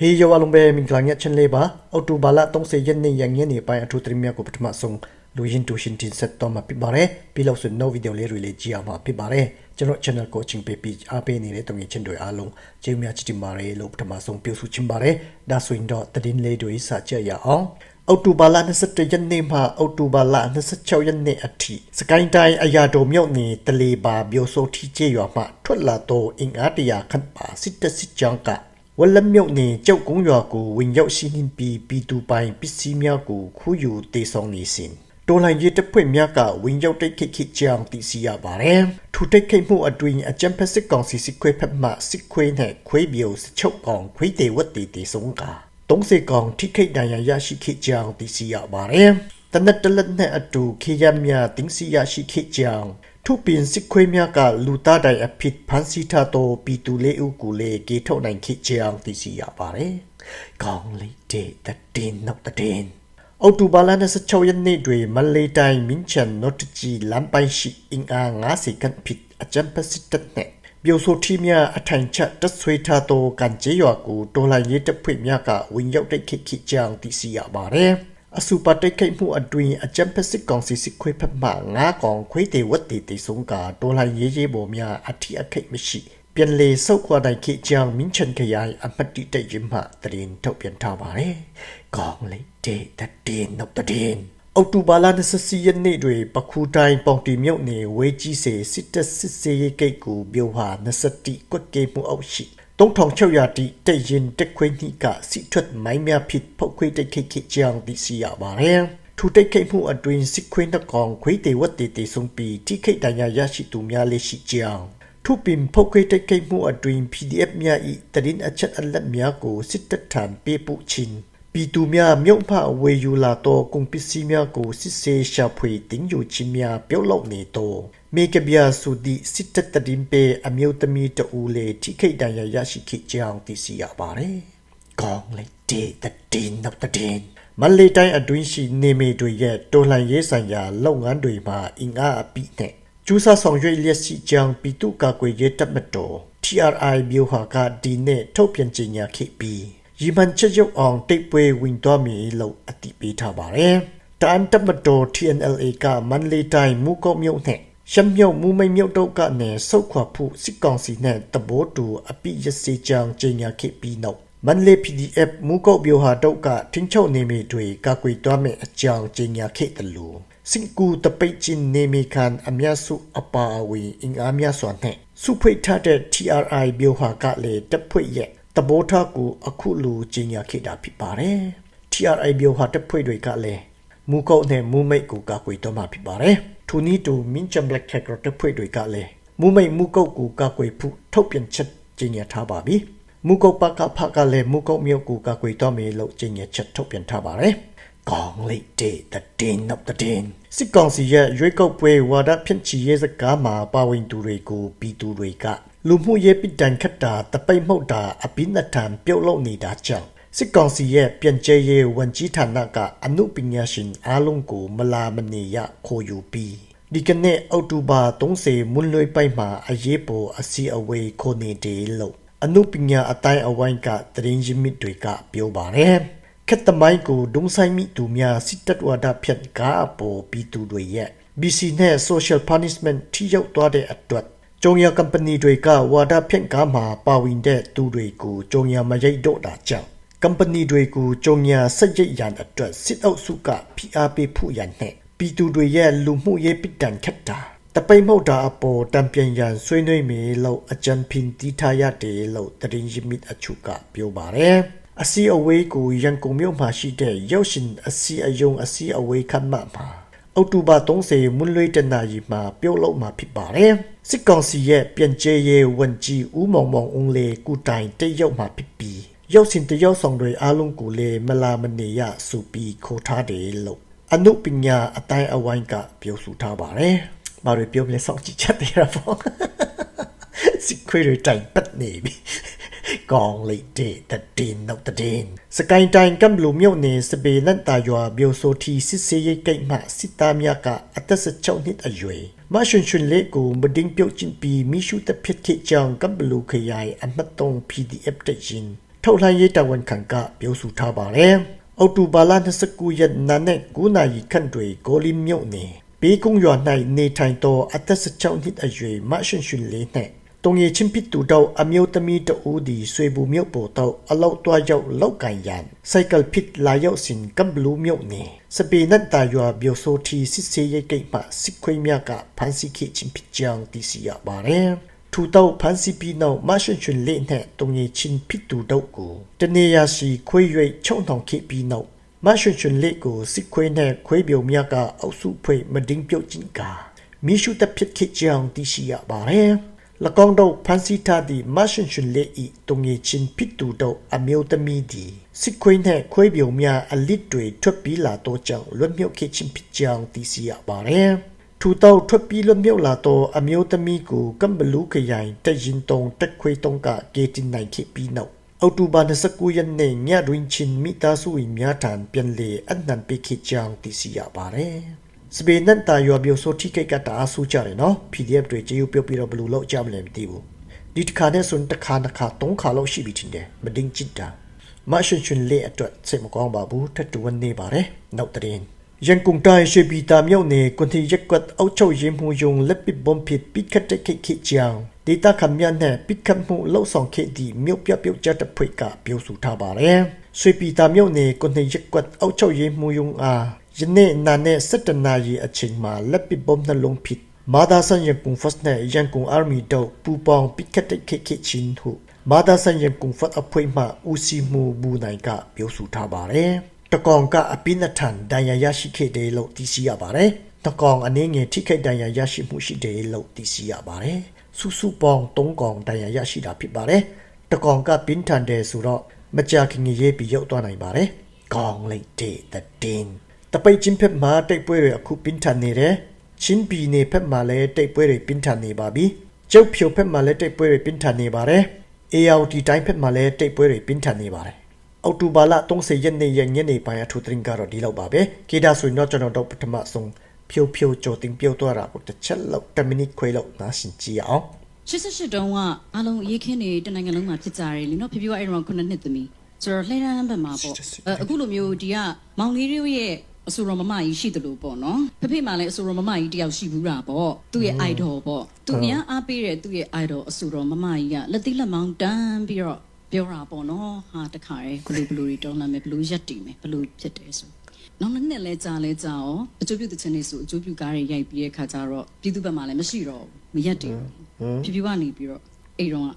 ဟေးယောအလုံးပဲမင်္ဂလာညချင်လေးပါအော်တိုဘာလ30ရက်နေ့ရန်ညနေပိုင်းအထူးသတင်းများကိုပထမဆုံးလူရင်းတူရှင်တင်ဆက်တော့မှာဖြစ်ပါတယ်ပြီးလို့ဆိုတော့ဗီဒီယိုလေးတွေလေးကြည့်အောင်မှာဖြစ်ပါတယ်ကျွန်တော် channel ကိုချင်းပေးပြီးအားပေးနေတဲ့တုံငယ်ချင်းတွေအားလုံးကျေးဇူးများချစ်တင်ပါတယ်လို့ပထမဆုံးပြောဆိုချင်ပါတယ်ဒါဆိုရင်တော့သတင်းလေးတွေစကြရအောင်အော်တိုဘာလ21ရက်နေ့မှအော်တိုဘာလ26ရက်နေ့အထိစကိုင်းတိုင်းအရာတော်မြို့နယ်တလေပါမြို့စိုးထီကျေးရွာမှထွက်လာသောအင်အားတရာခန့်ပါစစ်တပ်စစ်ကြောင်းက ဝက်လက်မြုပ်နေကြောက်ကုန်းရွာကိုဝင်ရောက်ရှိနှင်းပြီးပြည်သူပိုင်ပစ္စည်းများကိုခူးယူတေဆောင်နေစဉ်တော်လှန်ရေးတပ်ဖွဲ့များကဝင်ရောက်တိုက်ခိုက်ခဲ့ကြောင်းသိရှိရပါတယ်။ထူတိုက်ခိုက်မှုအတွင်းအကြမ်းဖက်စစ်ကောင်စီစစ်ခွေးဖက်မှစစ်ခွေးနဲ့ခွေး biểu စစ်ချုပ်ကောင်ခွေးတေဝတ်တေတေဆုံးက30ကောင်ထိခိုက်ဒဏ်ရာရရှိခဲ့ကြောင်းသိရှိရပါတယ်။တနက်တလက်နဲ့အတူခေရများတင်းစီရရှိခဲ့ကြောင်း ထုပင်စစ်ခွေးများကလူသားတိုင်အဖြစ်ဖန်ဆီးထားသောပြည်သူလေးဦးကိုလည်းကေထုတ်နိုင်ခဲ့ကြောင်းသိရှိရပါတယ်။ကောင်းလေးတဲ့တဲ့တင်နောက်တဲ့တင်အော်တိုဘာလ26ရက်နေ့တွင်မလေးတိုင်းမင်းချန်နော့တကြီးလမ်းပိုင်းရှိအင်အား90ခန့်ဖြစ်အကြံပစစ်တပ်နှင့်ပြိုဆိုထီများအထိုင်ချတက်ဆွေးထားသောကန်ကျေးရွာကိုတော်လှန်ရေးတပ်ဖွဲ့များကဝင်ရောက်တိုက်ခိုက်ခဲ့ကြောင်းသိရှိရပါတယ်။ အစူပါတိတ်ခိတ်မှုအတွင်းအကြံပစစ်ကောင်စီစစ်ခွေးဖက်မှငါးကောင်ခွေးတေဝတ်တေတေဆုံးကဒေါ်လာရေးရေးပေါ်များအထီအခိတ်မရှိပြန်လေဆုတ်ခွာနိုင်ခေကြောင်မင်းချန်ခရိုင်အမတ်တိတိတ်ရင်မှတရင်ထုတ်ပြန်ထားပါတယ်။ကောင်းလေတဲ့တဲ့တင်နောက်တဲ့တင်အောက်တိုဘာလ24ရက်နေ့တွင်ပခုတိုင်းပေါင်တီမြုပ်နေဝေးကြီးစေစစ်တပ်စစ်စေးဂိတ်ကိုမြို့ဟာ20ကွက်ကေမှုအောက်ရှိ 3600တိတက်ရင်တက်ခွေးနှိကစီထွက်မိုင်းများဖြစ်ဖောက်ခွေးတိတ်ခိတ်ခိကြောင်သိရှိရပါတယ်ထူတိတ်ခိတ်မှုအတွင်စစ်ခွေးနှကောင်ခွေးတေဝတ်တေတေဆုံးပြီးတိခိတ်တန်ရာရရှိသူများလက်ရှိကြောင်ထုပင်ဖောက်ခွေးတိတ်ခိတ်မှုအတွင် PDF များဤတရင်အချက်အလက်များကိုစစ်တပ်ထံပေးပို့ခြင်းပြည်သူများမြုပ်ဖဝေယူလာသောကုန်ပစ္စည်းများကိုစစ်ဆေးရှာဖွေတင်ယူခြင်းများပြုလုပ်နေသော မေကဗျာစုသည့်စစ်တပ်တရင်ပေအမျိုးသမီးတဦးလေထိခိတ်တန်ရာရရှိခဲ့ကြောင်းသိရှိရပါတယ်။ကောင်းလိုက်တဲ့တဲ့တင်နောက်တဲ့တင်မလေးတိုင်းအတွင်းရှိနေမီတွေရဲ့တော်လှန်ရေးဆိုင်ရာလုပ်ငန်းတွေမှာအင်အားအပိနဲ့ကျူးစာဆောင်ရွက်လျက်ရှိကြောင်းပြည်သူ့ကာကွယ်ရေးတပ်မတော် TRI မျိုးဟာကဒီနေ့ထုတ်ပြန်ကြေညာခဲ့ပြီးရီမန်ချက်ရုပ်အောင်တိတ်ပွဲဝင်သွားမည်လို့အတိပေးထားပါတယ်။တန်တမတော် TNLA ကမန်လေးတိုင်းမူကုတ်မြို့နဲ့ ရှမ်းမြုပ်မူမိတ်မြုပ်တို့ကနေဆုတ်ခွာဖို့စစ်ကောင်စီနဲ့တဘောတူအပိရစေကြောင်းကြေညာခဲ့ပြီးနောက်မန်လေး PDF မူကုတ်မျိုးဟာတို့ကထင်းချုပ်နေမိတွေကာကွယ်သွားမယ့်အကြောင်းကြေညာခဲ့တယ်လို့စင်ကူတပိတ်ချင်းနေမိခံအများစုအပါအဝင်အင်အားများစွာနဲ့စုဖိတ်ထားတဲ့ TRI မျိုးဟာကလည်းတပ်ဖွဲ့ရဲ့တဘောထားကိုအခုလိုကြေညာခဲ့တာဖြစ်ပါတယ်။ TRI မျိုးဟာတပ်ဖွဲ့တွေကလည်းမူကုတ်နဲ့မူမိတ်ကိုကာကွယ်တော့မှာဖြစ်ပါတယ်။ ထိုနည်းတူမင်းချမ်ဘလက်ခက်တပ်ဖွဲ့တွေကလည်းမူမိတ်မူကုတ်ကိုကာကွယ်ဖို့ထုတ်ပြန်ချက်ကြေညာထားပါပြီ။မူကုတ်ပကဖကလည်းမူကုတ်မျိုးကိုကာကွယ်တော့မယ်လို့ကြေညာချက်ထုတ်ပြန်ထားပါတယ်။ကောင်းလိုက်တဲ့တင်နောက်တဲ့စစ်ကောင်စီရဲ့ရွေးကောက်ပွဲဝါဒဖြန့်ချီရေးစကားမှာပါဝင်သူတွေကိုပြည်သူတွေကလူမှုရေးပိတန်ခတ်တာတပိတ်မှုတ်တာအပိနထံပြုတ်လုံနေတာကြောင့် စစ်ကောင်စီရဲ့ပြန်ကျဲရေးဝန်ကြီးဌာနကအမှုပညာရှင်အားလုံးကိုမလာမနေရခေါ်ယူပြီးဒီကနေ့အောက်တိုဘာ30မွန်းလွဲပိုက်မှာအရေးပေါ်အစီအဝေးခေါ်နေတယ်လို့အမှုပညာအတိုင်းအဝိုင်းကတရင်ရမြစ်တွေကပြောပါတယ်ခက်တမိုင်းကိုဒုံဆိုင်မိသူများစစ်တပ်ဝါဒဖြတ်ကားအပေါ်ပြည်သူတွေရဲ့ BC နဲ့ social punishment ထိရောက်သွားတဲ့အတွက်ကျုံရကမ်ပဏီတွေကဝါဒဖြန့်ကားမှာပါဝင်တဲ့သူတွေကိုကျုံရမရိတ်တော့တာကြောင့် ကမ်ပဏီတွေကိုကျုံရစက်ရိတ်ရန်အတွက်စစ်အုပ်စုကဖိအားပေးဖို့ရန်နဲ့ပြည်သူတွေရဲ့လူမှုရေးပိတန်ခတ်တာတပိတ်မဟုတ်တာအပေါ်တံပြန်ရန်ဆွေးနွေးမယ်လို့အကြံဖင်တီးထားရတယ်လို့တရင်ရမစ်အချုကပြောပါတယ်အစီအဝေးကိုရန်ကုန်မြို့မှာရှိတဲ့ရုပ်ရှင်အစီအယုံအစီအဝေးခမ်းမမှာအောက်တိုဘာ30မွန်းလွဲတနာရီမှာပြုတ်လို့မှာဖြစ်ပါတယ်စစ်ကောင်စီရဲ့ပြန်ကျဲရေးဝန်ကြီးဦးမောင်မောင်အုံးလေကုတိုင်တက်ရောက်မှာဖြစ်ပြီး ရုပ်ရှင်တရုပ်ဆောင်တွေအားလုံးကိုလည်းမလာမနေရဆိုပြီးခေါ်ထားတယ်လို့အနုပညာအတိုင်းအဝိုင်းကပြောဆိုထားပါတယ်။ဘာတွေပြောမလဲစောင့်ကြည့်ချက်သေးတာပေါ့။စစ်ခွေးတွေတိုင်ပတ်နေပြီ။ကောင်းလိုက်တဲ့တဲ့နောက်တဲ့စကိုင်းတိုင်းကမ်ဘလူမြို့နယ်စပေလန်တာရွာမြို့ဆိုတီစစ်စေးရိတ်ကိတ်မှစစ်သားများကအသက်16နှစ်အရွယ်မရှင်ရှင်လေးကိုမဒင်းပြုတ်ချင်းပြီးမိရှုတဖြစ်ခေကြောင်ကမ်ဘလူခရိုင်အမတ်တုံ PDF တရင် ထုတ်လှမ်းရေးတာဝန်ခံကပြောဆိုထားပါတယ်။အောက်တိုဘာလ29ရက်နေ့နဲ့9နာရီခန့်တွေကိုလင်းမြို့နယ်ဘေးကုန်းရွာ၌နေထိုင်သောအသက်16နှစ်အရွယ်မရှင်ရှင်လေးနှင့်တုံရီချင်းပစ်တူတော့အမျိုးသမီးတဦးဒီဆွေဘူးမြို့ပေါ်တော့အလောက်တွားရောက်လောက်ကန်ရန်စိုက်ကယ်ပစ်လာရောက်စဉ်ကမ်ဘလူးမြို့နယ်စပေနတ်တာရွာဘိုဆိုတီစစ်စေးရိတ်ကိတ်မှစစ်ခွေးမြကဖန်စီခိချင်းပစ်ကြောင်တီစီရပါတယ် ထူတော့ဖန်စီပီနောက်မရှင်ရှင်လေးနဲ့တုံရီချင်းပစ်တူတော့ကိုတနေရစီခွေး၍ချုံထောင်ခိပြီးနောက်မရှင်ရှင်လေးကိုစစ်ခွေးနဲ့ခွေးပြုံမြကအောက်စုဖွေမဒင်းပြုတ်ချင်းကမိရှုတပ်ဖြစ်ခိကြောင်တီစီရပါတယ်လကောင်တော့ဖန်စီထားသည့်မရှင်ရှင်လေးဤတုံငယ်ချင်းပစ်တူတော့အမျိုးသမီးသည်စစ်ခွေးနှင့်ခွေးပြုံများအလစ်တွေထွက်ပြီးလာတော့ကြောင့်လွတ်မြောက်ခဲ့ချင်းဖြစ်ကြောင်းသိရှိရပါတယ်။ ထူတော့ထွက်ပြီးလွတ်မြောက်လာတော့အမျိုးသမီးကိုကမ်ဘလူးခရိုင်တရင်တုံတက်ခွေတုံကဂေတင်နိုင်ခဲ့ပြီးနောက်အောက်တိုဘာ29ရက်နေ့ညတွင်ချင်းမိသားစုဝင်များထံပြန်လေအနံပေးခဲ့ကြောင်းသိရှိရပါတယ်။စပေနန်တာရွာ biểu ဆိုထိကိတ်ကတအားဆူကြတယ်နော် PDF တွေကြေးရုပ်ပြုတ်ပြီးတော့ဘယ်လိုလောက်ကြမလဲမသိဘူးဒီတစ်ခါနဲ့ဆိုရင်တစ်ခါတစ်ခါသုံးခါလောက်ရှိပြီထင်တယ်မဒင်းချစ်တာမရှင်ရှင်လေးအတွက်စိတ်မကောင်းပါဘူးထပ်တူဝင်နေပါတယ်နောက်တဲ့ရင် ရန်ကုန်တိုင်းရွှေပြည်တာမြို့နယ်ကွန်တီရက်ကွက်အောက်ချုပ်ရင်မှုယုံလက်ပစ်ဘုံဖြစ်ပိခတ်တဲ့ခိခိချောင်းဒေတာခမရနဲ့ပိခတ်မှုလောက်ဆောင်ခဲ့သည့်မြို့ပြပြုတ်ကြတဲ့ဖွေကပြောဆိုထားပါတယ်ရွှေပြည်တာမြို့နယ်ကွန်တီရက်ကွက်အောက်ချုပ်ရင်မှုယုံအားယနေ့နာနဲ့7နာရီအချိန်မှာလက်ပစ်ဘုံနှလုံးဖြစ်မာဒါဆန်ရကုံဖတ်နဲ့ရန်ကုန်အာမီတို့ပူပေါင်းပိကတ်တဲ့ခိခိချင်းဟုမာဒါဆန်ရကုံဖတ်အဖွဲမှဦးစီမှုဘူးနိုင်ကပြောဆိုထားပါတယ် တကောင်ကအပိနထန်ဒဏ်ရာရရှိခဲ့တယ်လို့သိရှိရပါတယ်တကောင်အနေငယ်ထိခိုက်ဒဏ်ရာရရှိမှုရှိတယ်လို့သိရှိရပါတယ်စုစုပေါင်း3ကောင်ဒဏ်ရာရရှိတာဖြစ်ပါတယ်တကောင်ကပင်းထန်တယ်ဆိုတော့မကြာခင်ရေးပြီးရောက်သွားနိုင်ပါတယ်ကောင်းလိုက်တဲ့တဲ့တပိတ်ချင်းဖက်မှာတိုက်ပွဲတွေအခုပြင်းထန်နေတယ်ချင်းပီနေဖက်မှာလည်းတိုက်ပွဲတွေပြင်းထန်နေပါပြီကျုပ်ဖြိုဖက်မှာလည်းတိုက်ပွဲတွေပြင်းထန်နေပါတယ် AOD တိုင်းဖက်မှာလည်းတိုက်ပွဲတွေပြင်းထန်နေပါတယ် အောက်တိုဘာလ30ရက်နေ့ရက်ညနေပိုင်းအထူးသတင်းကတော့ဒီလောက်ပါပဲကေဒါဆိုရင်တော့ကျွန်တော်တို့ပထမဆုံးဖြိုဖြိုကြိုတင်ပြောတော့တာကိုတစ်ချက်လောက်10မိနစ်ခွဲလောက်နားဆင်ကြည့်အောင်88တုန်းကအားလုံးအရေးခင်းနေတနိုင်ငံလုံးမှာဖြစ်ကြတယ်လीနော်ဖြပြပြအဲ့တော့ခုနှစ်နှစ်သမီးဆိုတော့လှည့်ရန်ဘက်မှာပေါ့အဲအခုလိုမျိုးဒီကမောင်လေးတို့ရဲ့အဆူတော်မမကြီးရှိတယ်လို့ပေါ့နော်ဖဖေမှလည်းအဆူတော်မမကြီးတယောက်ရှိဘူးတာပေါ့သူ့ရဲ့ idol ပေါ့သူအများအားပေးတဲ့သူ့ရဲ့ idol အဆူတော်မမကြီးကလက်တိလက်မောင်းတန်းပြီးတော့ ပြောတာပေါ့နော်ဟာတခါရဲဘလူးဘလူးတွေတောင်းလာမယ်ဘလူးရက်တည်မယ်ဘလူးဖြစ်တယ်ဆိုနောက်နှစ်နှစ်လဲကြာလဲကြာရောအကျိုးပြုတဲ့ချင်းတွေဆိုအကျိုးပြုကားတွေရိုက်ပြီးတဲ့ခါကျတော့ပြည်သူဘက်မှာလည်းမရှိတော့ဘူးမရက်တည်ဘူးဖြူဖြူကနေပြီးတော့အိမ်တော့က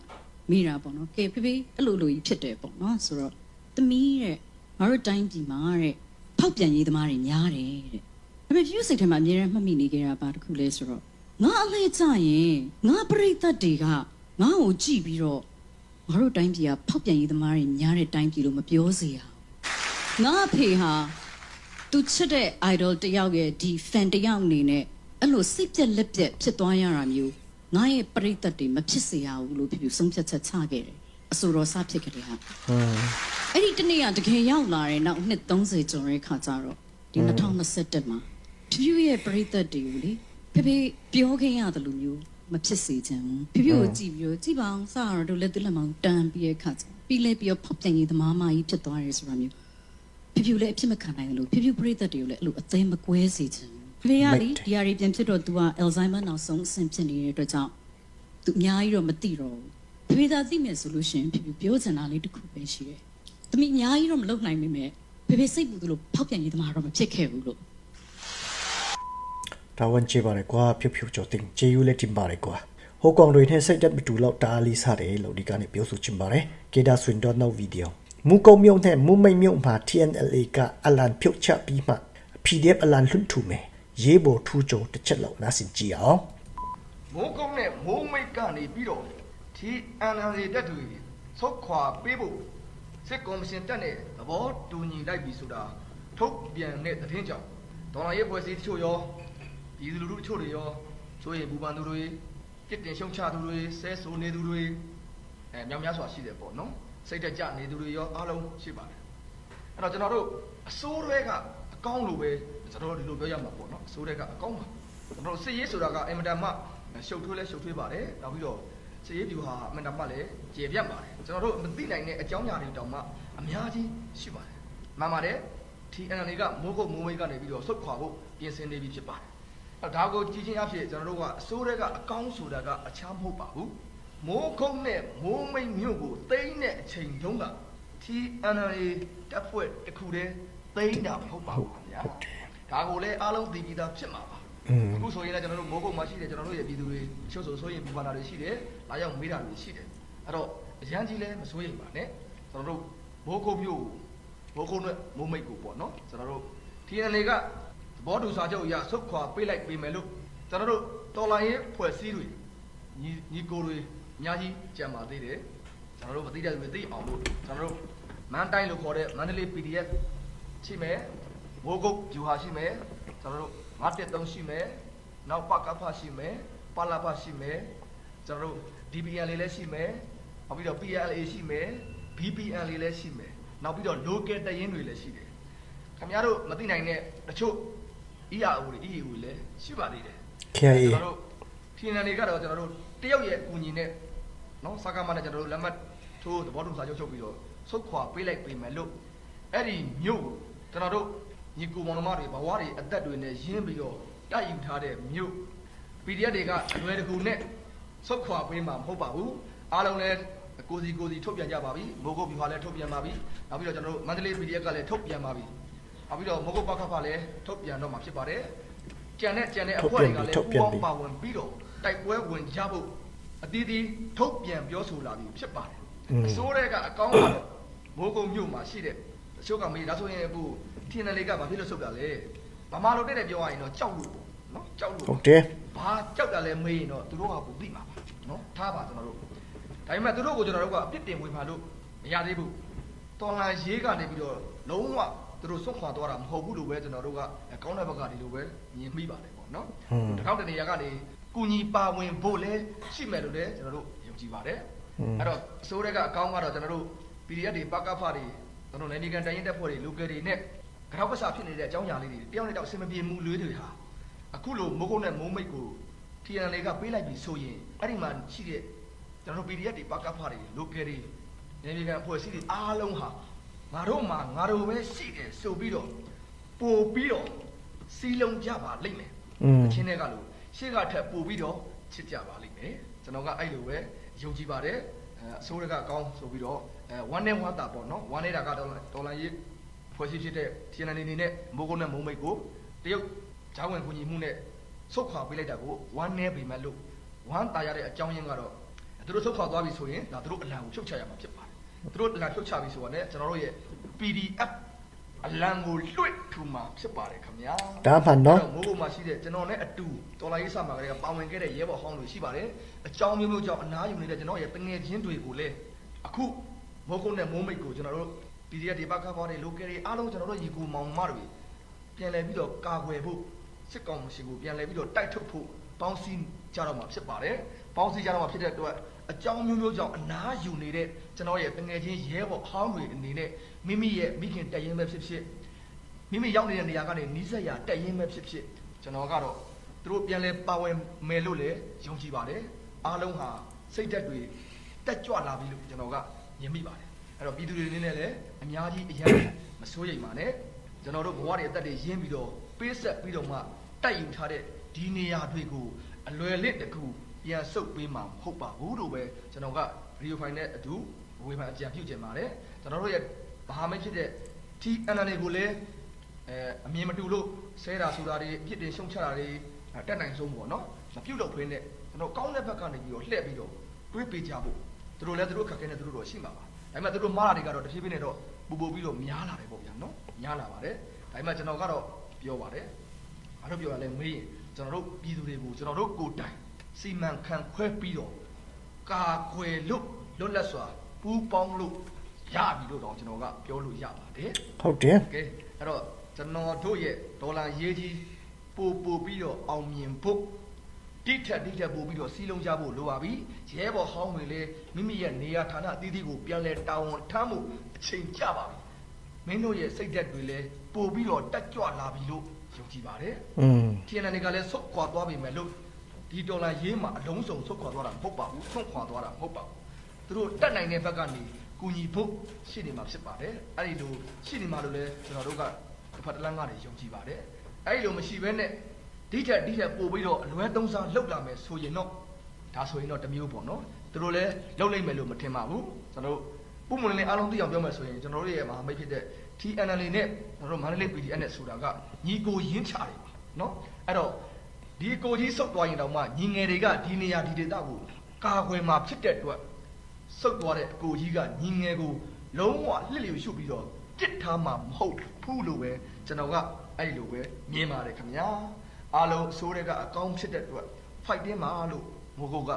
မိတာပေါ့နော်ကဲဖေဖေအဲ့လိုလိုကြီးဖြစ်တယ်ပေါ့နော်ဆိုတော့သမီးတဲ့ငါတို့တိုင်းပြည်မှာတဲ့ဖောက်ပြန်ရေးသမားတွေများတယ်တဲ့ဒါပေမဲ့ဖြူစိတ်ထဲမှာအမြဲတမ်းမှတ်မိနေကြတာပါတခုလဲဆိုတော့ငါအလဲကြရင်ငါပြိတ္တတွေကငါ့ကိုကြည့်ပြီးတော့ ငါတို့တိုင်းပြည်ကဖောက်ပြန်ရေးသမားတွေများတဲ့တိုင်းပြည်လို့မပြောစေရဘူးငါအဖေဟာသူချစ်တဲ့ idol တယောက်ရဲ့ဒီ fan တယောက်အနေနဲ့အဲ့လိုစိတ်ပြက်လက်ပြက်ဖြစ်သွားရတာမျိုးငါရဲ့ပြိတ္တတွေမဖြစ်စေရဘူးလို့ဖြစ်ဖြစ်ဆုံးဖြတ်ချက်ချခဲ့တယ်အဆိုတော်စဖြစ်ခဲ့တယ်ဟာအဲ့ဒီတနေ့ကတကယ်ရောက်လာတဲ့နောက်နှစ်30ကျော်ရဲ့ခါကျတော့ဒီ2021မှာဖြူဖြူရဲ့ပြိတ္တတွေကိုလေဖေဖေပြောခဲ့ရတယ်လို့မျိုး မဖြစ်စေချင်ဘူးဖြူဖြူကိုကြည့်ပြီးတော့ကြည့်ပါအောင်စရတော့လက်သက်လက်မောင်တန်ပြီးရဲ့ခါကျပြီးလဲပြီးတော့ဖောက်ပြန်ရေးသမားမကြီးဖြစ်သွားတယ်ဆိုတာမျိုးဖြူဖြူလည်းအဖြစ်မခံနိုင်ဘူးလို့ဖြူဖြူပရိသတ်တွေကိုလည်းအဲ့လိုအသိမကွဲစေချင်ဘူးဖေဖေကလေဒီဟာတွေပြန်ဖြစ်တော့ तू က Alzheimer နောက်ဆုံးအဆင့်ဖြစ်နေတဲ့အတွက်ကြောင့် तू အများကြီးတော့မသိတော့ဘူးဖေဖေသာသိမယ်ဆိုလို့ရှိရင်ဖြူဖြူပြောချင်တာလေးတစ်ခုပဲရှိတယ်။တမီအများကြီးတော့မလုပ်နိုင်မိမဲ့ဖေဖေစိတ်ပူသလိုဖောက်ပြန်ရေးသမားတော့မဖြစ်ခဲ့ဘူးလို့ ဒါဝန်ချေပါတယ်ကွာဖြုတ်ဖြုတ်ကြောတင်ဂျေယူလည်းတင်ပါတယ်ကွာဟိုကောင်တွေနဲ့စိတ်တက်မတူတော့တားလေးစားတယ်လို့ဒီကနေ့ပြောဆိုချင်ပါတယ်ကေဒါဆွင်တော့နောက်ဗီဒီယိုမူကုံမြုံနဲ့မူမိတ်မြုံမှာ TNLA ကအလန်ဖြုတ်ချပြီးမှ PDF အလန်လွတ်ထူမယ်ရေးပေါ်ထူးကြုံတစ်ချက်လောက်နားဆင်ကြည့်အောင်မိုးကုန်းနဲ့မိုးမိတ်ကနေပြီးတော့ဒီအန်အန်စီတက်တွေဆုတ်ခွာပေးဖို့စစ်ကော်မရှင်တက်နဲ့သဘောတူညီလိုက်ပြီဆိုတာထုတ်ပြန်တဲ့သတင်းကြောင့်ဒေါ်လာရေးဖွဲ့စည်းတချို့ရော ပြည်သူလူထုတချို့တွေရောချိုးရင်ဘူပန်သူတွေပြစ်တင်ရှုံချသူတွေဆဲဆိုနေသူတွေအဲမြောင်များစွာရှိတယ်ပေါ့နော်စိတ်တက်ကြနေသူတွေရောအားလုံးရှိပါတယ်အဲ့တော့ကျွန်တော်တို့အစိုးရကအကောင်းလို့ပဲကျွန်တော်တို့ဒီလိုပြောရမှာပေါ့နော်အစိုးရကအကောင်းပါကျွန်တော်တို့စစ်ရေးဆိုတာကအင်မတန်မှရှုပ်ထွေးလဲရှုပ်ထွေးပါတယ်နောက်ပြီးတော့စစ်ရေးဗျူဟာအမှန်တမ်းလည်းကျေပြတ်ပါတယ်ကျွန်တော်တို့မသိနိုင်တဲ့အကြောင်းအရာတွေတောင်မှအများကြီးရှိပါတယ်မှန်ပါတယ် TNL ကမိုးကုတ်မိုးမိတ်ကနေပြီးတော့ဆုတ်ခွာဖို့ပြင်ဆင်နေပြီဖြစ်ပါတယ်အဲ့ ဒါကိုကြည့်ချင်းအဖြစ်ကျွန်တော်တို့ကအစိုးရကအကောင်းဆိုတာကအချမ်းမဟုတ်ပါဘူးမိုးကုတ်နဲ့မိုးမိတ်မြို့ကိုတိမ့်တဲ့အချိန်တုန်းက TNL တပ်ဖွဲ့တစ်ခုတည်းတိမ့်တာမဟုတ်ပါဘူးခင်ဗျာဟုတ်တယ်ဒါကိုလည်းအားလုံးသိပြီးသားဖြစ်မှာပါอืมအခုဆိုရင်လည်းကျွန်တော်တို့မိုးကုတ်မှာရှိတယ်ကျွန်တော်တို့ရဲ့ပြည်သူတွေချုပ်ဆိုဆိုရင်ပြပါတာတွေရှိတယ်လာရောက်မေးတာတွေရှိတယ်အဲ့တော့အရန်ကြီးလည်းမစိုးရိမ်ပါနဲ့ကျွန်တော်တို့မိုးကုတ်မြို့မိုးကုတ်နဲ့မိုးမိတ်ကိုပေါ့နော်ကျွန်တော်တို့ TNL ကသ ဘောတူစာချုပ်အရဆုတ်ခွာပေးလိုက်ပေးမယ်လို့ကျွန်တော်တို့တော်လိုင်းရေးဖွဲ့စည်းတွေညီညီကိုတွေအများကြီးကြံပါသေးတယ်ကျွန်တော်တို့မသိတဲ့သူတွေသိအောင်လို့ကျွန်တော်တို့မန်တိုင်းလို့ခေါ်တဲ့မန္တလေး PDF ရှိမယ်မိုးကုတ်ဂျူဟာရှိမယ်ကျွန်တော်တို့913ရှိမယ်နောက်ပကဖရှိမယ်ပလာဖရှိမယ်ကျွန်တော်တို့ DBN လေးလည်းရှိမယ်နောက်ပြီးတော့ PLA ရှိမယ် BPN လေးလည်းရှိမယ်နောက်ပြီးတော့ local တရင်တွေလည်းရှိတယ်ခင်ဗျားတို့မသိနိုင်တဲ့တချို့ ERO တွေ EAO တွေလည်းရှိပါသေးတယ် KIA ကျွန်တော်တို့ TNL တွေကတော့ကျွန်တော်တို့တရုတ်ရဲ့အကူအညီနဲ့နော်စကားမနဲ့ကျွန်တော်တို့လက်မှတ်ထိုးသဘောတူစာချုပ်ချုပ်ပြီးတော့ဆုတ်ခွာပေးလိုက်ပေးမယ်လို့အဲ့ဒီမြို့ကိုကျွန်တော်တို့ညီကူမောင်နှမတွေဘဝတွေအသက်တွေနဲ့ရင်းပြီးတော့တိုက်ယူထားတဲ့မြို့ PDF တွေကအလွယ်တကူနဲ့ဆုတ်ခွာပေးမှာမဟုတ်ပါဘူးအားလုံးလည်းကိုစီကိုစီထုတ်ပြန်ကြပါပြီမိုးကုတ်ပြီခါလည်းထုတ်ပြန်ပါပြီနောက်ပြီးတော့ကျွန်တော်တို့မန္တလေး PDF ကလည်းထုတ်ပြန်ပါပြီ နောက်ပြီးတော့မိုးကုတ်ပကဖလည်းထုတ်ပြန်တော့မှာဖြစ်ပါတယ်ကြံတဲ့ကြံတဲ့အဖွဲ့တွေကလည်းထုတ်ပူပြန်ပြီပေါင်းပါဝင်ပြီးတော့တိုက်ပွဲဝင်ကြဖို့အသီးသီးထုတ်ပြန်ပြောဆိုလာပြီဖြစ်ပါတယ်อืมအစိုးရကအကောင်းကတော့မိုးကုံမြို့မှာရှိတဲ့တချို့ကမေးဒါဆိုရင်အခုထင်းနယ်လေးကဘာဖြစ်လို့ဆုတ်တာလဲဗမာလိုတက်တယ်ပြောရရင်တော့ကြောက်လို့ပေါ့နော်ကြောက်လို့ဟုတ်တယ်ဘာကြောက်တာလဲမေးရင်တော့သူတို့ကကိုသိမှာပါနော်ထားပါကျွန်တော်တို့ဒါပေမဲ့သူတို့ကိုကျွန်တော်တို့ကအပြစ်တင်ဝေဖန်လို့မရသေးဘူးတော်လန်ရေးကနေပြီးတော့လုံးဝ သူတို့စွန့်ခွာသွားတာမဟုတ်ဘူးလို့ပဲကျွန်တော်တို့ကကောင်းတဲ့ဘက်ကဒီလိုပဲမြင်မိပါတယ်ပေါ့နော်ဟွန်းတစ်ခေါက်တနေရာကနေကုညီပါဝင်ဖို့လဲရှိမယ်လို့လည်းကျွန်တော်တို့ယုံကြည်ပါတယ်ဟွန်းအဲ့တော့အစိုးရကအကောင်းကတော့ကျွန်တော်တို့ PDF တွေပကဖတွေကျွန်တော်နိုင်ငံတိုင်းရင်တပ်ဖွဲ့တွေ local တွေနဲ့ကြောက်ကစားဖြစ်နေတဲ့အကြောင်းအရာလေးတွေတယောက်နဲ့တယောက်အဆင်မပြေမှုလွေးတွေဟာအခုလိုမိုးကုတ်နဲ့မိုးမိတ်ကို TNL ကပေးလိုက်ပြီဆိုရင်အဲ့ဒီမှာရှိတဲ့ကျွန်တော်တို့ PDF တွေပကဖတွေ local တွေနိုင်ငံအဖွဲ့အစည်းတွေအားလုံးဟာ ငါတို့မှာငါတို့ပဲရှိတယ်ဆိုပြီးတော့ပို့ပြီးတော့စီလုံးကြပါလိမ့်မယ်อืมအချင်းတွေကလို့ရှေ့ကထက်ပို့ပြီးတော့ချစ်ကြပါလိမ့်မယ်ကျွန်တော်ကအဲ့လိုပဲယုံကြည်ပါတယ်အဲအစိုးရကအကောင်းဆိုပြီးတော့အဲ one day one တာပေါ့နော် one day တာကတော့ဒေါ်လာရေးဖွဲ့စည်းဖြစ်တဲ့ TNL နေနဲ့မိုးကုန်းနဲ့မိုးမိတ်ကိုတရုတ်ဂျာဝင်ကူညီမှုနဲ့ဆုတ်ခွာပေးလိုက်တာကို one day ပြီမဲ့လို့ one တာရတဲ့အကြောင်းရင်းကတော့သူတို့ဆုတ်ခွာသွားပြီဆိုရင်ဒါသူတို့အလံကိုဖြုတ်ချရမှာဖြစ်ပါတယ် သူတို့အလံဖြုတ်ချပြီဆိုတော့ ਨੇ ကျွန်တော်တို့ရဲ့ PDF အလံကိုလွှတ်ထူမှာဖြစ်ပါတယ်ခင်ဗျာဒါမှန်နော်အဲ့တော့မိုးကုတ်မှာရှိတဲ့ကျွန်တော်နဲ့အတူတော်လိုင်းရေးဆာမှာကလေးကပါဝင်ခဲ့တဲ့ရဲဘော်ဟောင်းတွေရှိပါတယ်အကြောင်းမျိုးမျိုးကြောင့်အနားယူနေတဲ့ကျွန်တော်ရဲ့တငယ်ချင်းတွေကိုလည်းအခုမိုးကုတ်နဲ့မိုးမိတ်ကိုကျွန်တော်တို့ PDF တွေပါကဖော်တွေ local တွေအားလုံးကျွန်တော်တို့ရီကူမောင်မတွေပြန်လည်ပြီးတော့ကာကွယ်ဖို့စစ်ကောင်စီကိုပြန်လည်ပြီးတော့တိုက်ထုတ်ဖို့ပေါင်းစည်းကြတော့မှာဖြစ်ပါတယ် ပေါင်းစည်းကြတော့မှာဖြစ်တဲ့အတွက်အကြောင်းမျိုးမျိုးကြောင့်အနားယူနေတဲ့ကျွန်တော်ရဲ့တငယ်ချင်းရဲဘော်ဟောင်းတွေအနေနဲ့မိမိရဲ့မိခင်တက်ရင်ပဲဖြစ်ဖြစ်မိမိရောက်နေတဲ့နေရာကနေနီးစပ်ရာတက်ရင်ပဲဖြစ်ဖြစ်ကျွန်တော်ကတော့သူတို့ပြန်လဲပါဝင်မယ်လို့လည်းယုံကြည်ပါတယ်အားလုံးဟာစိတ်သက်တွေတက်ကြွလာပြီလို့ကျွန်တော်ကမြင်မိပါတယ်အဲ့တော့ပြည်သူတွေအနေနဲ့လည်းအများကြီးအရင်မစိုးရိမ်ပါနဲ့ကျွန်တော်တို့ဘဝတွေအသက်တွေရင်းပြီးတော့ပေးဆက်ပြီးတော့မှတိုက်ယူထားတဲ့ဒီနေရာတွေကိုအလွယ်လင့်တစ်ခု ပြန်ဆုပ်ပေးမှာမဟုတ်ပါဘူးလို့ပဲကျွန်တော်ကဗီဒီယိုဖိုင်နဲ့အတူဝေဖန်အကြံပြုချင်ပါတယ်ကျွန်တော်တို့ရဲ့ဘာမှဖြစ်တဲ့ TNL ကိုလည်းအဲအမြင်မတူလို့ဆဲတာဆိုတာတွေအပြစ်တင်ရှုံချတာတွေအဲတက်နိုင်ဆုံးပေါ့နော်မပြုတ်တော့ခွင်းနဲ့ကျွန်တော်ကောင်းတဲ့ဘက်ကနေပြီးတော့လှည့်ပြီးတော့တွေးပေးကြဖို့သူတို့လည်းသူတို့ခက်ခဲနေသူတို့တော့ရှိမှာပါဒါပေမဲ့သူတို့မားတာတွေကတော့တစ်ဖြည်းဖြည်းနဲ့တော့ပူပူပြီးတော့များလာတယ်ပေါ့ဗျာနော်များလာပါတယ်ဒါပေမဲ့ကျွန်တော်ကတော့ပြောပါတယ်အားလို့ပြောရလဲမေးရင်ကျွန်တော်တို့ပြည်သူတွေကိုကျွန်တော်တို့ကိုယ်တိုင် စီမံခန့်ခွဲပြီးတော့ကာကွယ်လို့လွတ်လပ်စွာပူးပေါင်းလို့ရပြီလို့တော့ကျွန်တော်ကပြောလို့ရပါတယ်ဟုတ်တယ်ကဲအဲ့တော့ကျွန်တော်တို့ရဲ့ဒေါ်လာရေးကြီးပို့ပို့ပြီးတော့အောင်မြင်ဖို့တိထက်တိထက်ပို့ပြီးတော့စီးလုံးကြဖို့လိုပါပြီရဲဘော်ဟောင်းတွေလည်းမိမိရဲ့နေရာဌာနအသီးသီးကိုပြန်လဲတာဝန်ထမ်းမှုအချိန်ကြပါပြီမင်းတို့ရဲ့စိတ်ဓာတ်တွေလည်းပို့ပြီးတော့တက်ကြွလာပြီလို့ယုံကြည်ပါတယ်อืม TNN ကလည်းဆုတ်ခွာသွားပြီမဲ့လို့ ဒီဒေါ်လာရေးမှာအလုံးစုံဆုတ်ခွာသွားတာမဟုတ်ပါဘူးဆွန့်ခွာသွားတာမဟုတ်ပါဘူးသူတို့တက်နိုင်တဲ့ဘက်ကနေကူညီဖို့ရှိနေမှာဖြစ်ပါတယ်အဲ့ဒီလိုရှိနေမှာလို့လည်းကျွန်တော်တို့ကတစ်ဖက်တစ်လမ်းကနေယုံကြည်ပါတယ်အဲ့ဒီလိုမရှိဘဲနဲ့ဒီထက်ဒီထက်ပို့ပြီးတော့အလွဲသုံးစားလောက်လာမယ်ဆိုရင်တော့ဒါဆိုရင်တော့တစ်မျိုးပေါ့နော်သူတို့လည်းလောက်လိုက်မယ်လို့မထင်ပါဘူးကျွန်တော်တို့ပုံမှန်လေးအားလုံးသိအောင်ပြောမယ်ဆိုရင်ကျွန်တော်တို့ရဲ့မဟာမိတ်ဖြစ်တဲ့ TNL နဲ့ကျွန်တော်တို့မန္တလေး PDF နဲ့ဆိုတာကညီကိုရင်းချတယ်ပါနော်အဲ့တော့ ဒီကိုကြီးဆုတ်သွားရင်တော့မှညီငယ်တွေကဒီနေရာဒီဒေသကိုကာကွယ်မှာဖြစ်တဲ့အတွက်ဆုတ်သွားတဲ့အကိုကြီးကညီငယ်ကိုလုံးဝလှစ်လျူရှုပ်ပြီးတော့တစ်ထားမှာမဟုတ်ဘူးလို့ပဲကျွန်တော်ကအဲ့လိုပဲမြင်ပါတယ်ခင်ဗျာအားလုံးအစိုးရကအကောင်းဖြစ်တဲ့အတွက် fighting မှာလို့မိုးကုတ်က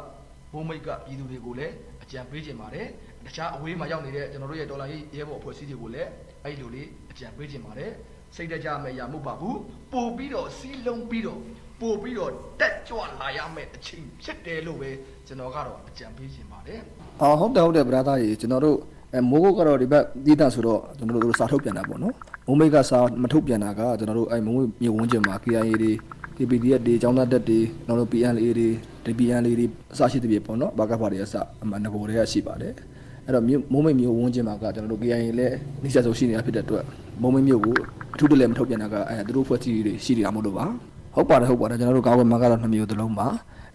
မိုးမိတ်ကပြည်သူတွေကိုလည်းအကြံပေးခြင်းပါတယ်တခြားအဝေးမှာရောက်နေတဲ့ကျွန်တော်တို့ရဲ့ဒေါ်လာရေးရဲဘော်အဖွဲ့အစည်းတွေကိုလည်းအဲ့လိုလေးအကြံပေးခြင်းပါတယ်စိတ်တကြမဲ့ရမှုပါဘူးပို့ပြီးတော့စီးလုံးပြီးတော့ ပို့ပြီးတော့တက်ကြွလာရမယ့်အချိန်ဖြစ်တယ်လို့ပဲကျွန်တော်ကတော့အကြံပေးခြင်းပါတယ်အော်ဟုတ်တယ်ဟုတ်တယ်ဗရာသားကြီးကျွန်တော်တို့အဲမိုးကုတ်ကတော့ဒီဘက်ဒီတာဆိုတော့ကျွန်တော်တို့စာထုတ်ပြန်တာပေါ့နော်မိုးမိတ်ကစာမထုတ်ပြန်တာကကျွန်တော်တို့အဲမိုးမိတ်မြေဝန်းကျင်မှာ KIA တွေ KPDF တွေចောင်းသားတက်တွေကျွန်တော်တို့ PNLA တွေ DPNLA တွေအစရှိတဲ့ပြေပေါ့နော်ဘာကဖာတွေအစအမှငကိုတွေကရှိပါတယ်အဲ့တော့မြို့မိုးမိတ်မြို့ဝန်းကျင်မှာကကျွန်တော်တို့ KIA လည်းနှိစက်ဆုံးရှိနေတာဖြစ်တဲ့အတွက်မိုးမိတ်မြို့ကိုအထူးတလဲမထုတ်ပြန်တာကအဲသူတို့ဖွဲ့စည်းတွေရှိနေတာမဟုတ်လို့ပါ ဟုတ်ပါတယ်ဟုတ်ပါတယ်ကျွန်တော်တို့ကာကွယ်မှာကတော့နှစ်မျိုးတစ်လုံးပါ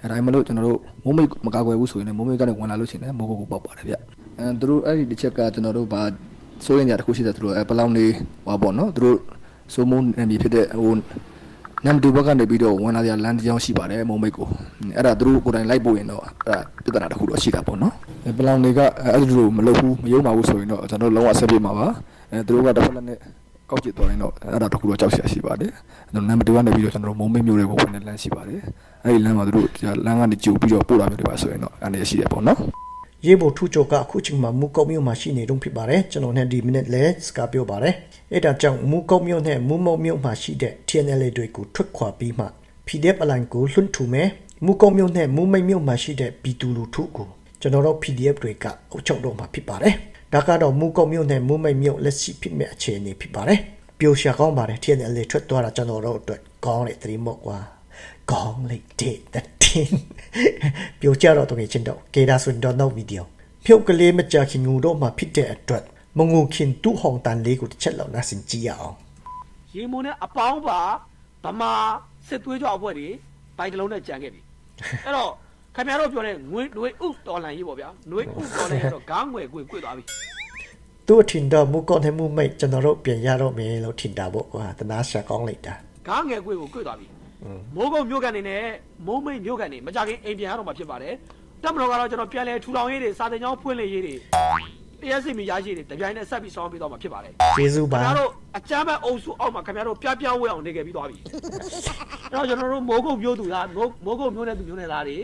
အဲဒါမှမလို့ကျွန်တော်တို့မိုးမိတ်မကာကွယ်ဘူးဆိုရင်လည်းမိုးမိတ်ကနေဝင်လာလို့ရှိရင်လည်းမိုးကုတ်ကိုပေါက်ပါတယ်ဗျအဲသူတို့အဲ့ဒီတစ်ချက်ကကျွန်တော်တို့ဗာစိုးရင်ကြတစ်ခုရှိတယ်သူတို့အဲပလောင်လေးဟောပေါ့နော်သူတို့စိုးမုန်းနေပြီဖြစ်တဲ့ဟိုနမ်တူဘက်ကနေပြီးတော့ဝင်လာကြလမ်းတစ်ကြောင်းရှိပါတယ်မိုးမိတ်ကိုအဲ့ဒါသူတို့ကိုယ်တိုင်လိုက်ပို့ရင်တော့အဲ့ဒါပြဿနာတစ်ခုတော့ရှိတာပေါ့နော်အဲပလောင်တွေကအဲ့ဒီလိုမလုပ်ဘူးမယုံပါဘူးဆိုရင်တော့ကျွန်တော်တို့လုံးဝဆက်ပြမှာပါအဲသူတို့ကတစ်ဖက်လက်နဲ့ ကောက်ကျစ်သွားရင်တော့အဲ့ဒါတစ်ခုတော့ကြောက်ရရှိပါတယ်အဲ့တော့နမ်တူကနေပြီးတော့ကျွန်တော်တို့မိုးမိတ်မျိုးတွေကိုဝင်တဲ့လမ်းရှိပါတယ်အဲ့ဒီလမ်းမှာသူတို့လမ်းကနေကြိုပြီးတော့ပို့လာမျိုးတွေပါဆိုရင်တော့အနေရရှိတယ်ပေါ့နော်ရေဘိုထူချိုကအခုချိန်မှာမူကုတ်မြို့မှာရှိနေတုန်းဖြစ်ပါတယ်ကျွန်တော်နဲ့ဒီမိနစ်လဲစကားပြောပါတယ်အဲ့ဒါကြောင့်မူကုတ်မြို့နဲ့မူမုံမြို့မှာရှိတဲ့ TNL တွေကိုထွက်ခွာပြီးမှ PDF အလိုင်းကိုလွှတ်ထူမယ်မူကုတ်မြို့နဲ့မူမိတ်မြို့မှာရှိတဲ့ဘီတူလူထုကိုကျွန်တော်တို့ PDF တွေကအုပ်ချုပ်တော့မှာဖြစ်ပါတယ် ဒါကတော့မူကုတ်မြို့နဲ့မူမိတ်မြို့လက်ရှိဖြစ်မဲ့အခြေအနေဖြစ်ပါတယ်ပျော်ရှာကောင်းပါတယ် TNL ထွက်သွားတာကျွန်တော်တို့အတွက်ကောင်းတဲ့သတိမော့ကွာကောင်းလိုက်တဲ့တဲ့တင်ပြောကြတော့တကယ်ချင်းတော့ကေဒါဆွန်တော့နောက်ဗီဒီယိုဖြုတ်ကလေးမကြခင်ငူတော့မှဖြစ်တဲ့အတွက်မငူခင်တူဟောင်တန်လေးကိုတစ်ချက်လောက်နားဆင်ကြည့်ရအောင်ရေမုံနဲ့အပေါင်းပါဗမာစစ်သွေးကြွအဖွဲ့တွေဘိုင်တလုံးနဲ့ကြံခဲ့ပြီအဲ့တော့ ခင်ဗျားတို့ပြောတဲ့ငွေငွေဥတော်လန်ရေးပေါ့ဗျာငွေဥတော်လန်ရေးတော့ဂါငွေကွေကွေသွားပြီသူ့အထင်တော့မူကောနဲ့မူမိတ်ကျွန်တော်တို့ပြန်ရတော့မယ်လို့ထင်တာပေါ့ကွာတနာရှာကောင်းလိုက်တာဂါငွေကွေကိုကွေသွားပြီမိုးကုတ်မြို့ကန်နေနဲ့မိုးမိတ်မြို့ကန်နေမကြခင်အိမ်ပြန်ရတော့မှဖြစ်ပါတယ်တက်မတော်ကတော့ကျွန်တော်ပြန်လဲထူထောင်ရေးတွေစာတင်ကြောင်းဖွင့်လှစ်ရေးတွေတရားစီမီရရှိတွေတပြိုင်နက်ဆက်ပြီးဆောင်းပေးတော့မှဖြစ်ပါတယ်ကျေးဇူးခင်ပါဗျားတို့အကြမ်းဖက်အုပ်စုအောက်မှာခင်ဗျားတို့ပြပြဝဲအောင်နေခဲ့ပြီးသွားပြီအဲ့တော့ကျွန်တော်တို့မိုးကုတ်မျိုးသူလားမိုးမိုးကုတ်မျိုးနဲ့သူမျိုးနဲ့သားတွေ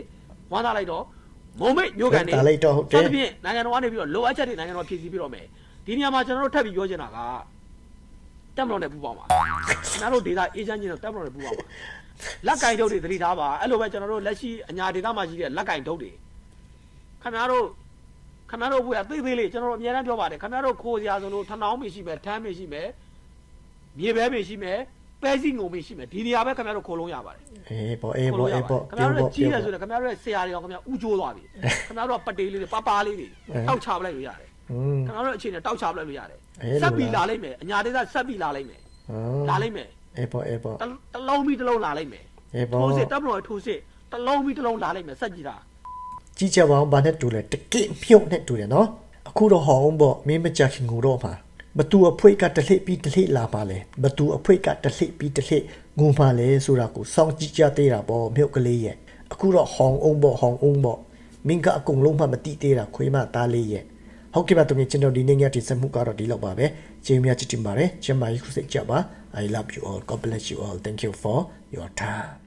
ဝမ်းသာလိုက်တော့မုံမိတ်မျိုးကန်နေတာလိုက်တော့ဟုတ်တယ်စသဖြင့်နိုင်ငံတော်ကနေပြီးတော့လိုအပ်ချက်တွေနိုင်ငံတော်ဖြည့်ဆည်းပြီးတော့မယ်ဒီနေရာမှာကျွန်တော်တို့ထပ်ပြီးပြောချင်တာကတက်မတော်နဲ့ပူပေါင်းပါခင်ဗျားတို့ဒေတာအေဂျင့်ချင်းတော့တက်မတော်နဲ့ပူပေါင်းပါလက်ကင်တုပ်တွေသတိထားပါအဲ့လိုပဲကျွန်တော်တို့လက်ရှိအညာဒေတာမှာရှိတဲ့လက်ကင်တုပ်တွေခင်ဗျားတို့ခင်ဗျားတို့ဘုရားသိသေးလေးကျွန်တော်တို့အများအားပြောပါတယ်ခင်ဗျားတို့ခိုးစရာဆိုလို့ထနောင်းမရှိမယ်ထမ်းမရှိမယ်မြေပဲမရှိမယ် ပဲစီငုံမိရှိမယ်ဒီနေရာပဲခင်ဗျားတို့ခိုးလုံးရပါတယ်အေးပေါ့အေးပေါ့အေးပေါ့ခင်ဗျားတို့ကြီးတယ်ဆိုတော့ခင်ဗျားတို့ရဲ့ဆရာတွေအောင်ခင်ဗျားဥကျိုးသွားပြီခင်ဗျားတို့ကပတေးလေးတွေပါပါလေးတွေတောက်ချပလိုက်လို့ရတယ်ခင်ဗျားတို့အချိန်နဲ့တောက်ချပလိုက်လို့ရတယ်ဆက်ပြီးလာလိုက်မယ်အညာဒေသဆက်ပြီးလာလိုက်မယ်လာလိုက်မယ်အေးပေါ့အေးပေါ့တလုံးပြီးတလုံးလာလိုက်မယ်အေးပေါ့ထိုးစစ်တပ်မတော်ထိုးစစ်တလုံးပြီးတလုံးလာလိုက်မယ်ဆက်ကြည့်တာကြီးချက်ပေါင်းဘာနဲ့တူလဲတကိမြုပ်နဲ့တူတယ်နော်အခုတော့ဟောင်းပေါ့မင်းမကြခင်ကိုတော့ပါ ဘသူအဖွေးကတလှိပြီးတလှိလာပါလေဘသူအဖွေးကတလှိပြီးတလှိငူပါလေဆိုတာကိုစောင့်ကြည့်ကြသေးတာပေါ့မြုပ်ကလေးရဲ့အခုတော့ဟောင်းအောင်ပေါ့ဟောင်းအောင်ပေါ့မင်းကအကုန်လုံးမှမတိသေးတာခွေးမသားလေးရဲ့ဟုတ်ကဲ့ပါတကယ်ကျွန်တော်ဒီနေ့ညတင်ဆက်မှုကတော့ဒီလောက်ပါပဲကျေးဇူးများချစ်တင်ပါတယ်ကျမကြီးခုစိတ်ကြပါ I love you all God bless you all thank you for your time